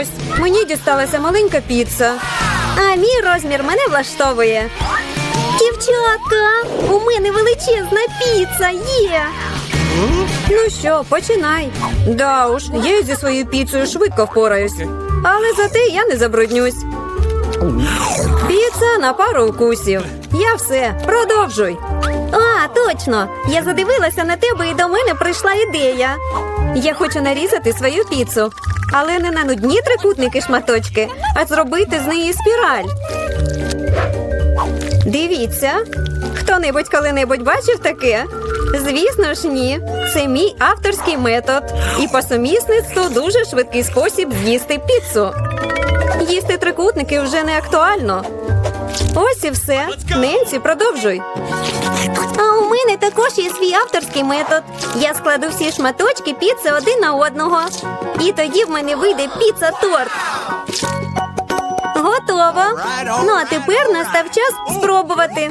Ось, мені дісталася маленька піца. А мій розмір мене влаштовує. Дівчатка, у мене величезна піца є. Ну що, починай. Да уж, я зі своєю піцею швидко впораюсь. Але зате я не забруднюсь. Піца на пару укусів. Я все, продовжуй. А, точно. Я задивилася на тебе і до мене прийшла ідея. Я хочу нарізати свою піцу, але не на нудні трикутники шматочки, а зробити з неї спіраль. Дивіться, хто-небудь коли-небудь бачив таке? Звісно ж, ні. Це мій авторський метод. І по сумісництву дуже швидкий спосіб з'їсти піцу. Їсти трикутники вже не актуально. Ось і все. Ненці, продовжуй. А у мене також є свій авторський метод. Я складу всі шматочки піци один на одного. І тоді в мене вийде піца-торт. Готово. Ну а тепер настав час спробувати.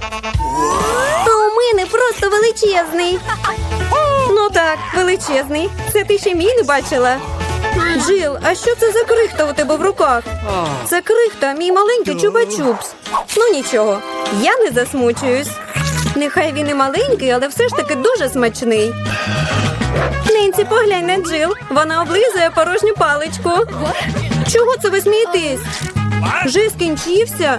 А у мене просто величезний. Ну так, величезний. Це ти ще мій не бачила. Джил, а що це за крихта у тебе в руках? Це крихта, мій маленький чупа-чупс. Ну нічого, я не засмучуюсь. Нехай він і маленький, але все ж таки дуже смачний. Ненці, поглянь на Джил. Вона облизує порожню паличку. Чого це ви смієтесь? Вже скінчився?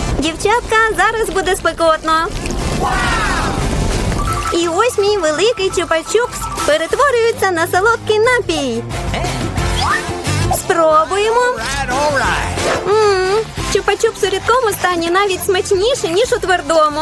Дівчатка, зараз буде спекотно. І ось мій великий чупа-чупс перетворюється на солодкий напій. Спробуємо. Чупа-чупс у рідкому стані навіть смачніше, ніж у твердому.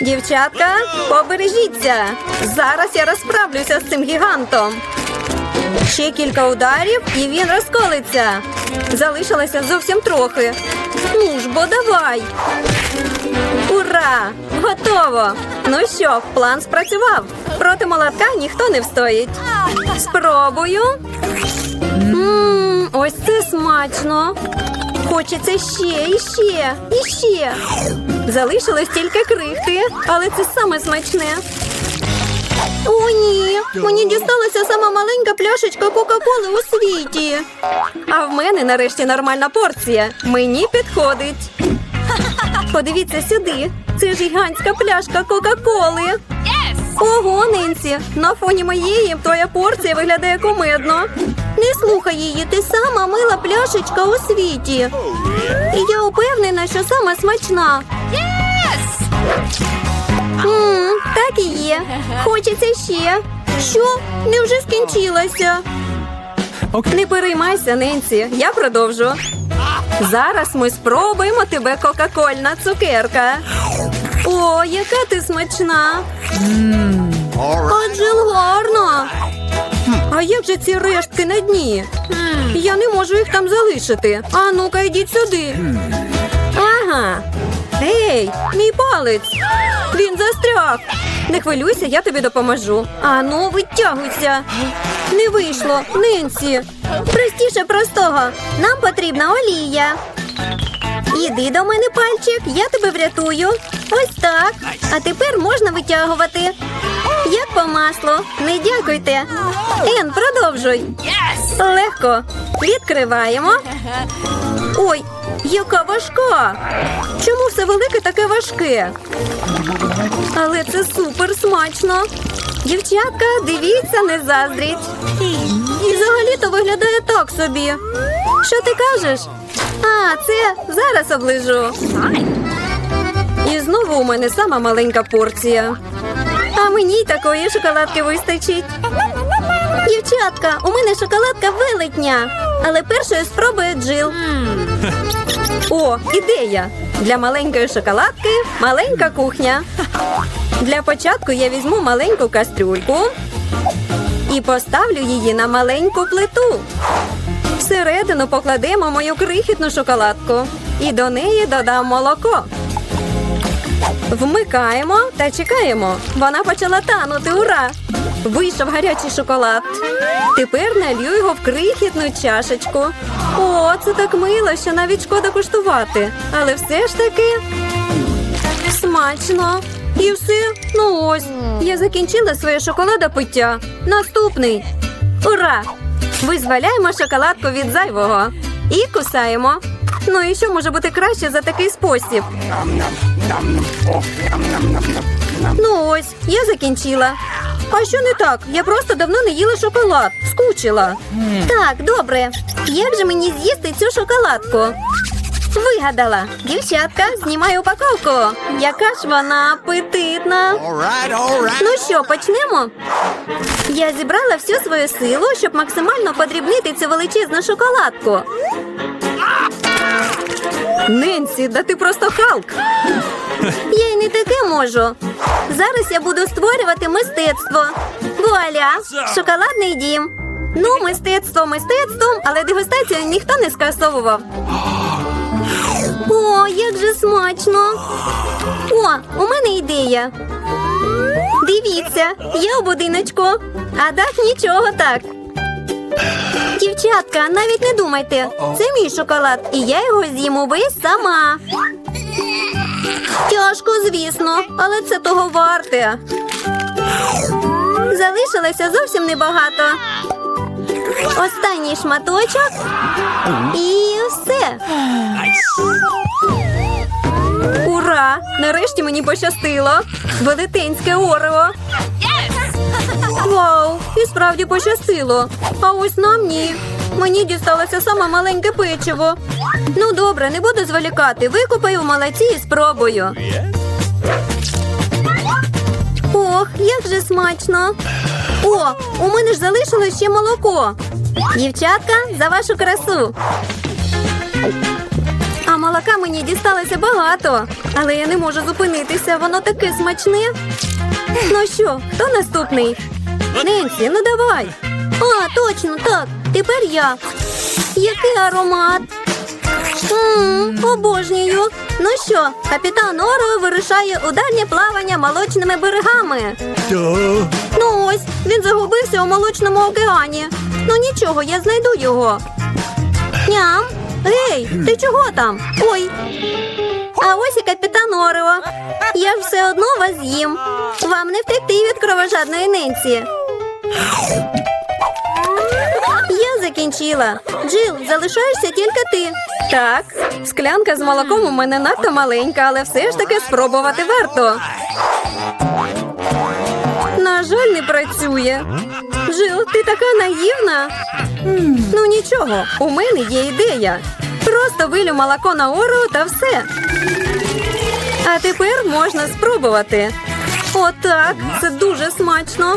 Дівчатка, побережіться. Зараз я розправлюся з цим гігантом. Ще кілька ударів, і він розколиться. Залишилося зовсім трохи. Ну ж бо давай. Ура! Готово! Ну що, план спрацював. Проти молотка ніхто не встоїть. Спробую. Ммм, ось це смачно. Хочеться ще, і ще, і ще. Залишилось тільки крихти, але це саме смачне. О, ні, мені дісталася сама маленька пляшечка Кока-Коли у світі. А в мене нарешті нормальна порція. Мені підходить. Подивіться сюди. Це гігантська пляшка Кока-Коли. Ого, Ненсі, на фоні моєї твоя порція виглядає кумедно. Не слухай її, ти сама мила пляшечка у світі. І я упевнена, що сама смачна. Мм, так і є. Хочеться ще. Що? Невже скінчилося? Не переймайся, Ненсі, я продовжу. Зараз ми спробуємо тебе кока-кольна цукерка. О, яка ти смачна! Адже гарно. А як же ці рештки на дні? Я не можу їх там залишити. А ну-ка, йдіть сюди. Ага. Ей, мій палець. Він застряг. Не хвилюйся, я тобі допоможу. А ну, витягуйся. Не вийшло, Ненсі. Простіше простого. Нам потрібна олія. Іди до мене, пальчик, я тебе врятую. Ось так. А тепер можна витягувати. Як по маслу. Не дякуйте. Ен, продовжуй. Легко. Відкриваємо. Ой, яка важка. Чому все велике таке важке? Але це супер смачно. Дівчатка, дивіться, не заздріть. І взагалі-то виглядає так собі. Що ти кажеш? А, це зараз оближу. І знову у мене сама маленька порція. А мені такої шоколадки вистачить. Дівчатка, у мене шоколадка велетня. Але першою спробує Джил. О, ідея! Для маленької шоколадки маленька кухня. Для початку я візьму маленьку кастрюльку і поставлю її на маленьку плиту. Всередину покладемо мою крихітну шоколадку і до неї додам молоко. Вмикаємо та чекаємо. Вона почала танути. Ура! Вийшов гарячий шоколад. Тепер налью його в крихітну чашечку. О, це так мило, що навіть шкода куштувати. Але все ж таки смачно. І все. Ну ось. Я закінчила своє шоколадопиття. Наступний. Ура! Визволяємо шоколадку від зайвого. І кусаємо. Ну і що може бути краще за такий спосіб? Ну ось, я закінчила. А що не так? Я просто давно не їла шоколад. Скучила. Так, добре. Як же мені з'їсти цю шоколадку? Вигадала. Дівчатка, знімаю упаковку. Яка ж вона апетитна. All right, all right. Ну що, почнемо? Я зібрала всю свою силу, щоб максимально подрібнити цю величезну шоколадку. Ненсі, да ти просто Халк. Я й не таке можу. Зараз я буду створювати мистецтво. Вуаля! Шоколадний дім. Ну, мистецтво мистецтвом, але дегустацію ніхто не скасовував. О, як же смачно! О, у мене ідея. Дивіться, я у будиночку, а дах нічого так. Дівчатка, навіть не думайте. Це мій шоколад, і я його з'їм увесь сама. Тяжко, звісно, але це того варте. Залишилося зовсім небагато. Останній шматочок і все. Ура! Нарешті мені пощастило. Велетенське орео. Вау! І справді пощастило. А ось нам ні. Мені дісталося саме маленьке печиво. Ну добре, не буду зволікати. Викупаю в і спробую. Ох, як же смачно. О, у мене ж залишилось ще молоко. Дівчатка, за вашу красу. А молока мені дісталося багато, але я не можу зупинитися, воно таке смачне. Ну що, хто наступний? Ненсі, ну давай. А, точно, так. Тепер я. Який аромат? Обожнюю. Ну що, капітан Оро вирушає у дальнє плавання молочними берегами. Duh. Ну ось, він загубився у молочному океані. Ну нічого, я знайду його. Ням. Гей, ти чого там? Ой. А ось і капітан Орео. Я ж все одно вас з'їм. Вам не втекти від кровожадної ненці. Я закінчила. Джил, залишаєшся тільки ти. Так, склянка з молоком у мене надто маленька, але все ж таки спробувати варто. На жаль, не працює. Жил, ти така наївна. Ну нічого, у мене є ідея. Просто вилю молоко на ору та все. А тепер можна спробувати. Отак, це дуже смачно.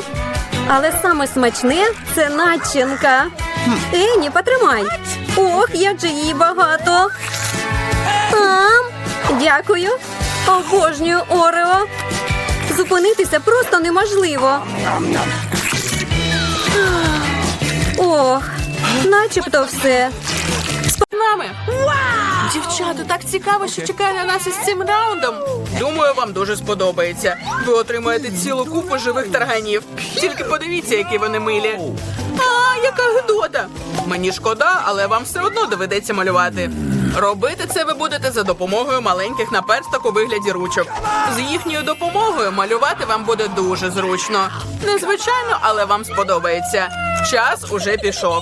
Але саме смачне це начинка. Ені, потримай. Ох, як же її багато. Ам, дякую. Обожнюю Орео. Зупинитися просто неможливо. Ох, начебто все. з нами. Дівчата, так цікаво, що чекає на нас із цим раундом. Думаю, вам дуже сподобається. Ви отримаєте цілу купу живих тарганів. Тільки подивіться, які вони милі. А, яка гидота! Мені шкода, але вам все одно доведеться малювати. Робити це ви будете за допомогою маленьких наперсток у вигляді ручок. З їхньою допомогою малювати вам буде дуже зручно. Незвичайно, але вам сподобається. Час уже пішов.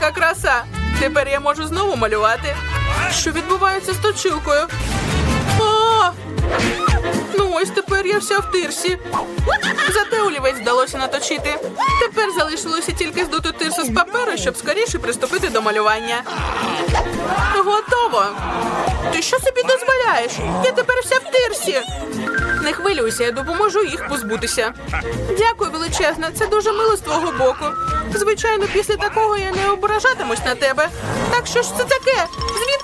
Яка краса! Тепер я можу знову малювати. Що відбувається з точилкою? А! Ну ось тепер я вся в тирсі. Зате олівець вдалося наточити. Тепер залишилося тільки здути тирсу з паперу, щоб скоріше приступити до малювання. Готово. Ти що собі дозволяєш? Я тепер вся в тирсі. Не хвилюйся, я допоможу їх позбутися. Дякую величезно, це дуже мило з твого боку. Звичайно, після такого я не ображатимусь на тебе. Так що ж це таке? Звідки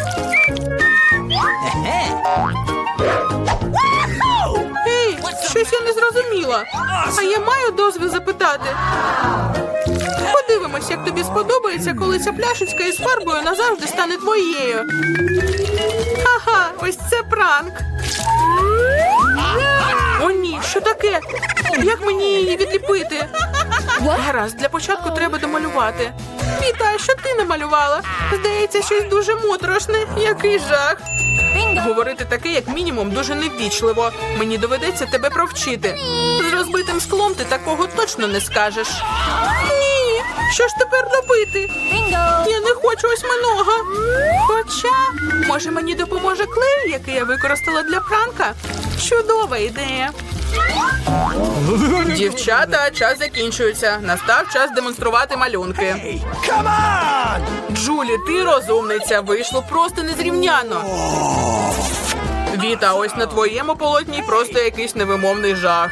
Не зрозуміла. А я маю дозвіл запитати. Подивимось, як тобі сподобається, коли ця пляшечка із фарбою назавжди стане твоєю. Ха-ха, ось це пранк. О, ні, що таке? Як мені її відліпити? Гаразд, для початку треба домалювати. Віта, що ти намалювала? Здається, щось дуже моторошне. Який жах. Говорити таке, як мінімум, дуже неввічливо. Мені доведеться тебе провчити. З розбитим склом ти такого точно не скажеш. Що ж тепер робити? Я не хочу осьминога. Хоча, може, мені допоможе клей, який я використала для пранка? Чудова ідея. Дівчата, час закінчується. Настав час демонструвати малюнки. Hey, come on! Джулі, ти розумниця, вийшло просто незрівняно. Віта, ось на твоєму полотні просто якийсь невимовний жах.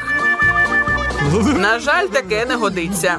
На жаль, таке не годиться.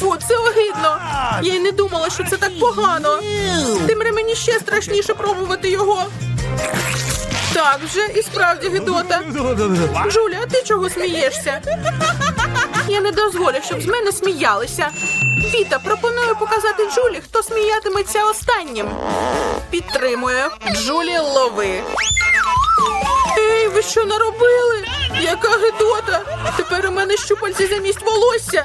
Фу, це огидно. Я й не думала, що це так погано. Тимре мені ще страшніше пробувати його. Так вже і справді гидота. Джуля, а ти чого смієшся? Я не дозволю, щоб з мене сміялися. Віта, пропоную показати Джулі, хто сміятиметься останнім. Підтримує. Джулі, лови. Ей, ви що наробили? Яка гидота! Тепер у мене щупальці замість волосся.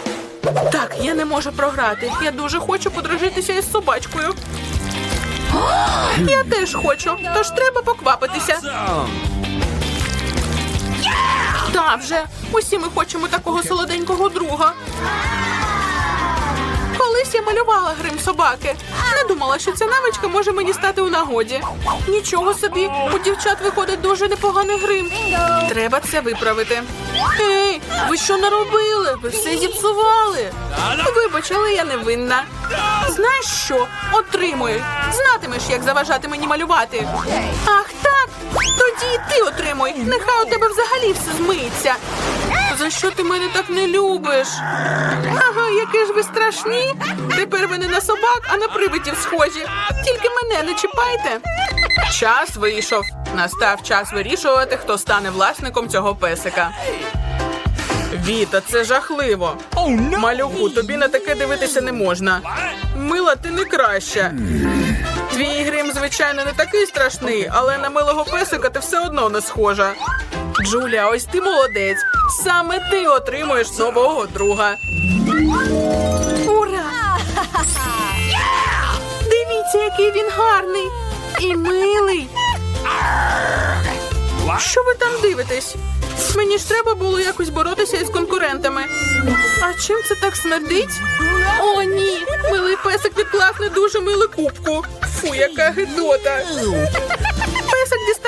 Так, я не можу програти. Я дуже хочу подружитися із собачкою. Я теж хочу, тож треба поквапитися. Так вже. Усі ми хочемо такого солоденького друга. Колись я малювала грим собаки. Не думала, що ця навичка може мені стати у нагоді. Нічого собі, у дівчат виходить дуже непоганий грим. Треба це виправити. Ей, ви що наробили? Ви все зіпсували. Вибач, але я не винна. Знаєш що? Отримуй. Знатимеш, як заважати мені малювати. Ах, так. Тоді і ти отримуй. Нехай у тебе взагалі все змиється. За що ти мене так не любиш? Ага, які ж ви страшні. Тепер ви не на собак, а на привидів схожі. Тільки мене не чіпайте. Час вийшов. Настав час вирішувати, хто стане власником цього песика. Віта, це жахливо. Oh no. Малюку, тобі на таке дивитися не можна. Мила, ти не краща. Твій грим, звичайно, не такий страшний, але на милого песика ти все одно не схожа. Джуля, ось ти молодець. Саме ти отримуєш нового друга. Ура! Дивіться, який він гарний і милий. Що ви там дивитесь? Мені ж треба було якось боротися із конкурентами. А чим це так смердить? О, ні! Милий песик відклав не дуже милу кубку. Фу, яка гидота.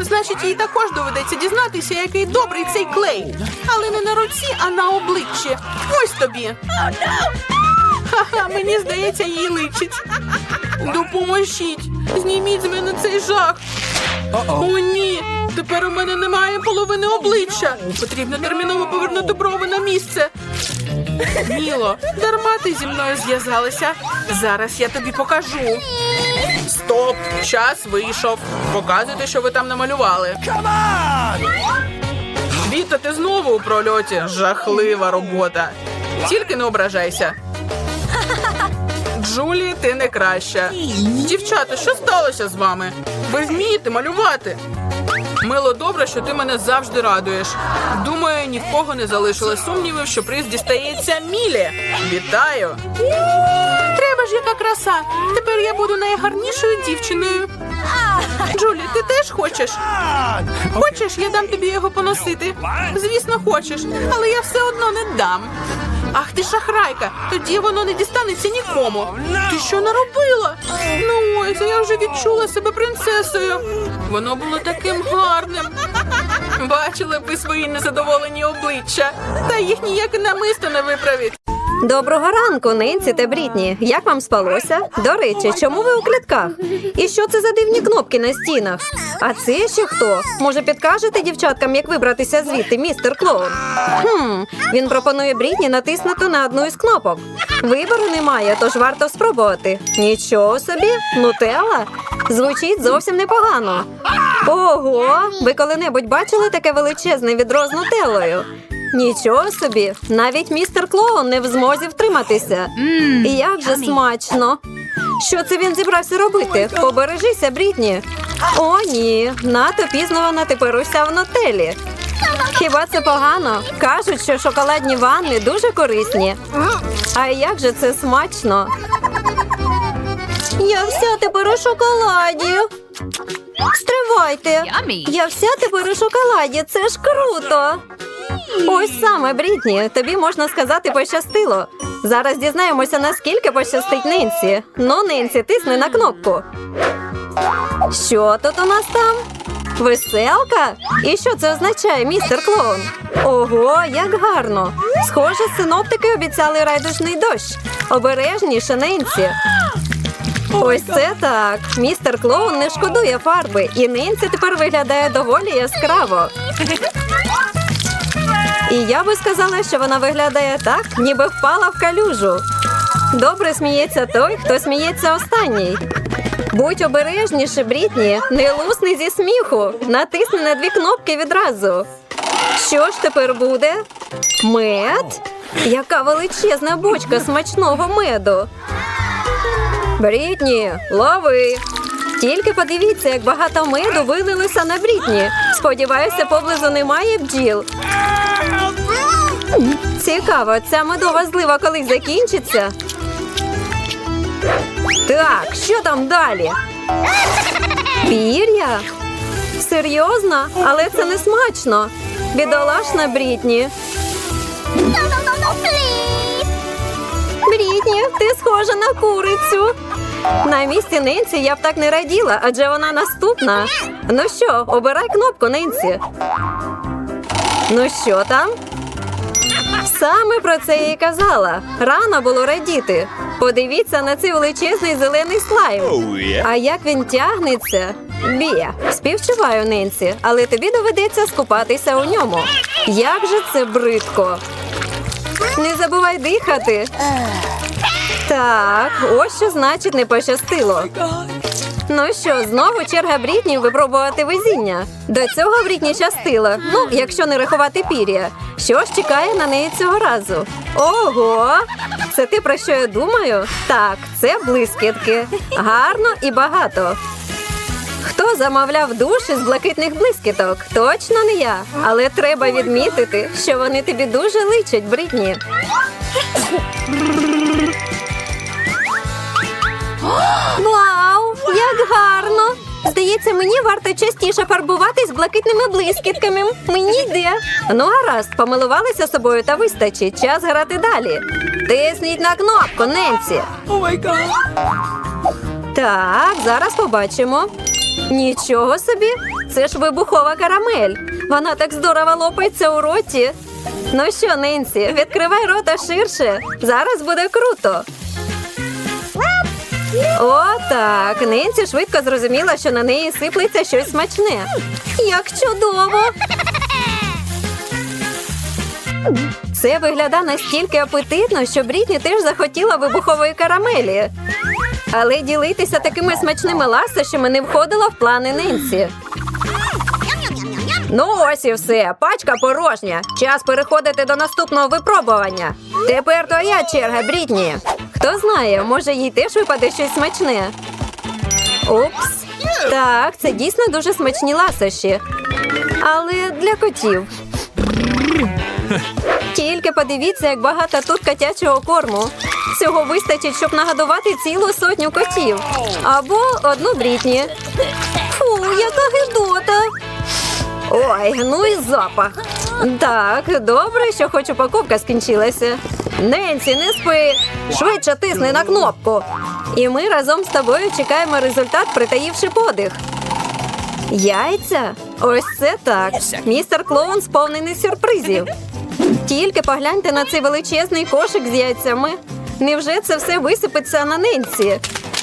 Значить, їй також доведеться дізнатися, який добрий цей клей. Але не на руці, а на обличчі. Ось тобі. Ха-ха, мені здається, їй личить. Допоможіть. Зніміть з мене цей жах. О, ні. Тепер у мене немає половини обличчя. Потрібно терміново повернути брови на місце. Міло, дарма ти зі мною зв'язалася. Зараз я тобі покажу. Стоп! Час вийшов. Показуйте, що ви там намалювали. Віта, ти знову у прольоті. Жахлива робота. Тільки не ображайся. Джулі, ти не краща. Дівчата, що сталося з вами? Ви вмієте малювати? Мило добре, що ти мене завжди радуєш. Думаю, ні в кого не залишилось сумнівів, що приз дістається Мілі. Вітаю! Треба ж яка краса. Тепер я буду найгарнішою дівчиною. Джулі, ти теж хочеш? Хочеш, я дам тобі його поносити? Звісно, хочеш, але я все одно не дам. Ах ти шахрайка, тоді воно не дістанеться нікому. Ти що наробила? Ну ось, я вже відчула себе принцесою. Воно було таким гарним. Бачили б ви свої незадоволені обличчя, та їх ніяке намисто не виправить. Доброго ранку, Ненсі та Брітні. Як вам спалося? До речі, чому ви у клітках? І що це за дивні кнопки на стінах? А це ще хто? Може, підкажете дівчаткам, як вибратися звідти, містер Клоун? Хм, він пропонує Брітні натиснути на одну із кнопок. Вибору немає, тож варто спробувати. Нічого собі, нутелла? Звучить зовсім непогано. Ого, ви коли-небудь бачили таке величезне відро з нутеллою? Нічого собі, навіть містер Клоун не в змозі втриматися. І як же смачно. Що це він зібрався робити? Побережися, Брітні. О, ні, надто пізно вона тепер уся в нотелі. Хіба це погано? Кажуть, що шоколадні ванни дуже корисні. А як же це смачно? Я вся тепер у шоколаді. Стривайте. Я вся тепер у шоколаді. Це ж круто. Ось саме, Брітні, тобі можна сказати пощастило. Зараз дізнаємося, наскільки пощастить Ненсі. Ну, Ненсі, тисни на кнопку. Що тут у нас там? Веселка? І що це означає, містер клоун? Ого, як гарно! Схоже, синоптики обіцяли райдужний дощ. Обережніше, Ненсі. Ось це так. Містер клоун не шкодує фарби, і Ненсі тепер виглядає доволі яскраво. І я би сказала, що вона виглядає так, ніби впала в калюжу. Добре сміється той, хто сміється останній. Будь обережніше, Брітні, не лусни зі сміху. Натисни на дві кнопки відразу. Що ж тепер буде? Мед? Яка величезна бочка смачного меду. Брітні, лови. Тільки подивіться, як багато меду вилилося на Брітні. Сподіваюся, поблизу немає бджіл. Цікаво, ця медова злива колись закінчиться. Так, що там далі? Пір'я? Серйозно? Але це не смачно. Бідолашна Брітні. Брітні, ти схожа на курицю. На місці Ненсі я б так не раділа, адже вона наступна. Ну що, обирай кнопку, Ненсі. Ну що там? Саме про це я й казала. Рано було радіти. Подивіться на цей величезний зелений слайм. А як він тягнеться? Бія, співчуваю Ненсі, але тобі доведеться скупатися у ньому. Як же це бридко. Не забувай дихати. Так, ось що значить не пощастило. Ну що, знову черга Брітні випробувати везіння. До цього Брітні щастило. Ну, якщо не рахувати пір'я. Що ж чекає на неї цього разу? Ого! Це ти про що я думаю? Так, це блискітки. Гарно і багато. Хто замовляв душ із блакитних блискіток? Точно не я. Але треба відмітити, що вони тобі дуже личать, Брітні. Вау, як гарно! Здається, мені варто частіше фарбуватись блакитними блискітками. Мені йде. Ну, гаразд, помилувалися собою та вистачить. Час грати далі. Тисніть на кнопку, Ненсі. Так, зараз побачимо. Нічого собі, це ж вибухова карамель. Вона так здорово лопається у роті. Ну що, Ненсі, відкривай рота ширше. Зараз буде круто. О, так. Ненсі швидко зрозуміла, що на неї сиплеться щось смачне. Як чудово! Це виглядає настільки апетитно, що Брітні теж захотіла вибухової карамелі. Але ділитися такими смачними ласощами не входило в плани Ненсі. Ну ось і все. Пачка порожня. Час переходити до наступного випробування. Тепер твоя черга, Брітні. Хто знає, може їй теж випаде щось смачне. Упс. Так, це дійсно дуже смачні ласощі. Але для котів. Тільки подивіться, як багато тут котячого корму. Цього вистачить, щоб нагодувати цілу сотню котів. Або одну брітні. Фу, яка гидота. Ой, ну і запах. Так, добре, що хоч упаковка скінчилася. Ненсі, не спи. Швидше тисни на кнопку. І ми разом з тобою чекаємо результат, притаївши подих. Яйця? Ось це так. Містер Клоун сповнений сюрпризів. Тільки погляньте на цей величезний кошик з яйцями. Невже це все висипеться на ненці?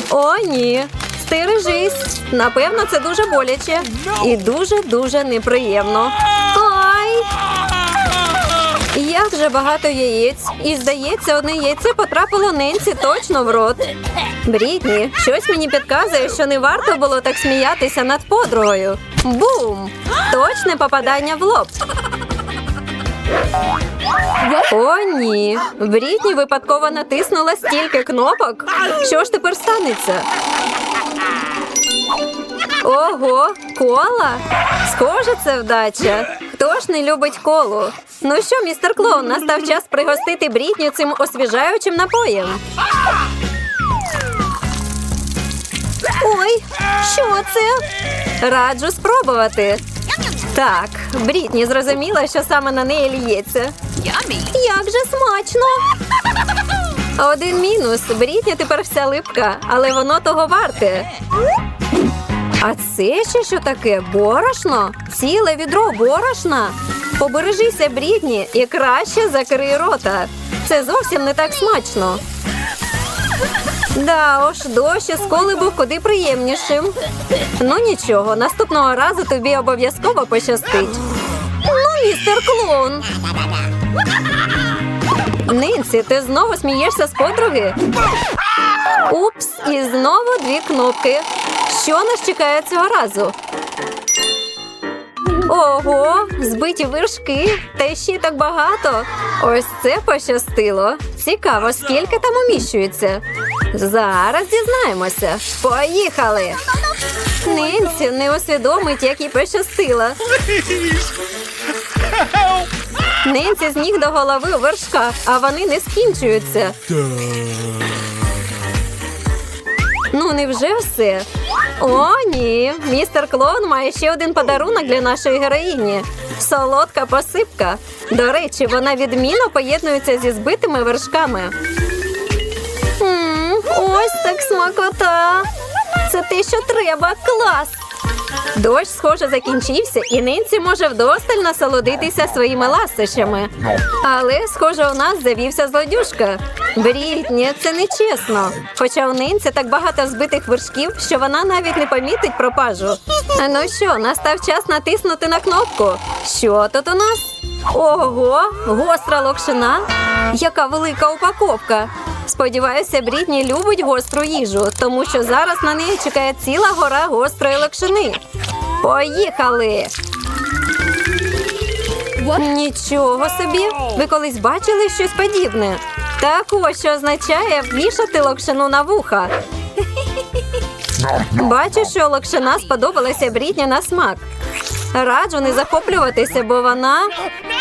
О, ні. Стережись. Напевно, це дуже боляче і дуже-дуже неприємно. Ай! Як же багато яєць. І здається, одне яйце потрапило ненці точно в рот. Брітні, щось мені підказує, що не варто було так сміятися над подругою. Бум! Точне попадання в лоб. О, ні. Брітні випадково натиснула стільки кнопок. Що ж тепер станеться? Ого, кола? Схоже, це вдача. Хто ж не любить колу? Ну що, містер Клоун, настав час пригостити Брітню цим освіжаючим напоєм. Ой, що це? Раджу спробувати. Так, Брітні зрозуміла, що саме на неї ліється. Як же смачно! Один мінус. Брітні тепер вся липка, але воно того варте. А це ще що таке? Борошно? Ціле відро борошна? Побережися, Брітні, і краще закрий рота. Це зовсім не так смачно. Да уж, дощ коли був куди приємнішим. Ну нічого, наступного разу тобі обов'язково пощастить. Ну, містер клоун. Нинці, ти знову смієшся з подруги? Упс, і знову дві кнопки. Що нас чекає цього разу? Ого, збиті вершки, та ще так багато. Ось це пощастило. Цікаво, скільки там уміщується. Зараз дізнаємося. Поїхали! Нинці не усвідомить, як їй пощастило. Нинці з ніг до голови у вершках, а вони не скінчуються. Ну, невже все? О, ні. Містер Клоун має ще один подарунок для нашої героїні. Солодка посипка. До речі, вона відмінно поєднується зі збитими вершками. м ось так смакота. Це те, що треба. Клас. Дощ, схоже, закінчився, і нинці може вдосталь насолодитися своїми ласощами. Але, схоже, у нас завівся злодюшка. Брітні, це нечесно. Хоча у нинці так багато збитих вершків, що вона навіть не помітить пропажу. Ну що, настав час натиснути на кнопку. Що тут у нас? Ого, гостра локшина. Яка велика упаковка. Сподіваюся, Брітні любить гостру їжу, тому що зараз на неї чекає ціла гора гострої локшини. Поїхали! Нічого собі. Ви колись бачили щось подібне? Так ось що означає вішати локшину на вуха. Бачу, що локшина сподобалася Брітні на смак. Раджу не захоплюватися, бо вона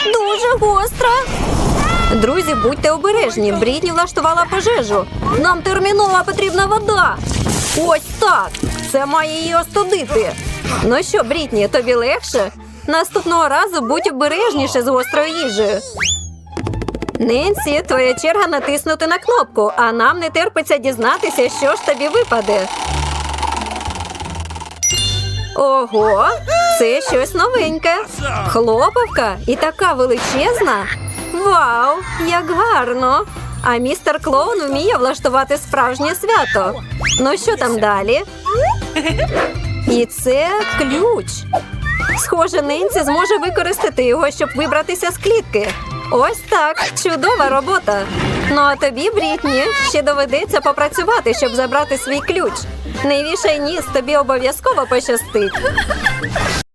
дуже гостра. Друзі, будьте обережні. Брітні влаштувала пожежу. Нам терміново потрібна вода. Ось так. Це має її остудити. Ну що, Брітні, тобі легше? Наступного разу будь обережніше з гострою їжею. Ненсі, твоя черга натиснути на кнопку, а нам не терпиться дізнатися, що ж тобі випаде. Ого, це щось новеньке. Хлопавка і така величезна. Вау, як гарно! А містер Клоун вміє влаштувати справжнє свято. Ну що там далі? І це ключ. Схоже, Ненсі зможе використати його, щоб вибратися з клітки. Ось так, чудова робота. Ну а тобі, Брітні, ще доведеться попрацювати, щоб забрати свій ключ. Не вішай ніс, тобі обов'язково пощастить.